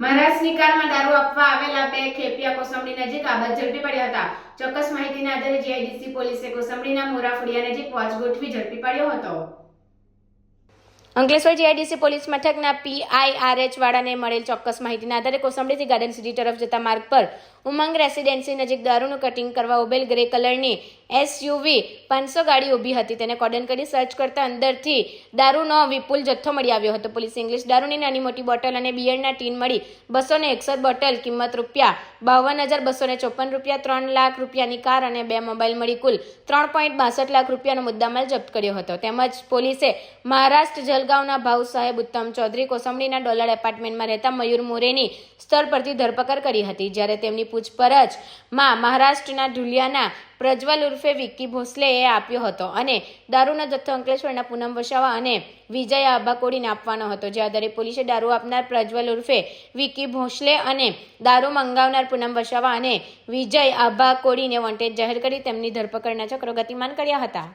મહારાષ્ટ્રની દારૂ આપવા આવેલા બે ખેપિયા કોસંબડી નજીક આબાદ ઝડપી પડ્યા હતા. ચોક્કસ માહિતીના આધારે જીઆઈડીસી પોલીસે કોસંબડીના મોરાફળિયા નજીક વોચ ગોઠવી ઝડપી પાડ્યો હતો. અંકલેશ્વર જીઆઈડીસી પોલીસ મથકના પીઆઈઆરએચ વાળાને મળેલ ચોક્કસ માહિતીના આધારે કોસંબડીથી ગાર્ડન સિટી તરફ જતા માર્ગ પર ઉમંગ રેસિડેન્સી નજીક દારૂનું કટિંગ કરવા ઉભેલ ગ્રે કલરની એસયુવી પાંચસો ગાડી ઊભી હતી. તેને કોર્ડન કરી સર્ચ કરતા અંદરથી દારૂનો વિપુલ જથ્થો મળી આવ્યો હતો. પોલીસ ઇંગ્લિશ દારૂની નાની મોટી બોટલ અને બિયરના ટીન મળી બસો એકસઠ બોટલ કિંમત રૂપિયા બાવન હજાર બસો ને ચોપન રૂપિયા, ત્રણ લાખ રૂપિયાની કાર અને બે મોબાઈલ મળી કુલ ત્રણ પોઈન્ટ બાસઠ લાખ રૂપિયાનો મુદ્દામાલ જપ્ત કર્યો હતો. તેમજ પોલીસે મહારાષ્ટ્ર જલગાંવના ભાવ સાહેબ ઉત્તમ ચૌધરી કોસંબડીના ડોલર એપાર્ટમેન્ટમાં રહેતા મયુર મોરેની સ્થળ પરથી ધરપકડ કરી હતી. જ્યારે તેમની પૂછપરછમાં મહારાષ્ટ્રના ઢુલિયાના પ્રજ્વલ ઉર્ફે વિક્કી ભોસલેએ આપ્યો હતો અને દારૂનો જથ્થો અંકલેશ્વરના પૂનમ વસાવા અને વિજય આભાકોડીને આપવાનો હતો. જે આધારે પોલીસે દારૂ આપનાર પ્રજ્વલ ઉર્ફે વિક્કી ભોસલે અને દારૂ મંગાવનાર પૂનમ વસાવા અને વિજય આભાકોડીને વોન્ટેડ જાહેર કરી તેમની ધરપકડના ચક્રો ગતિમાન કર્યા હતા.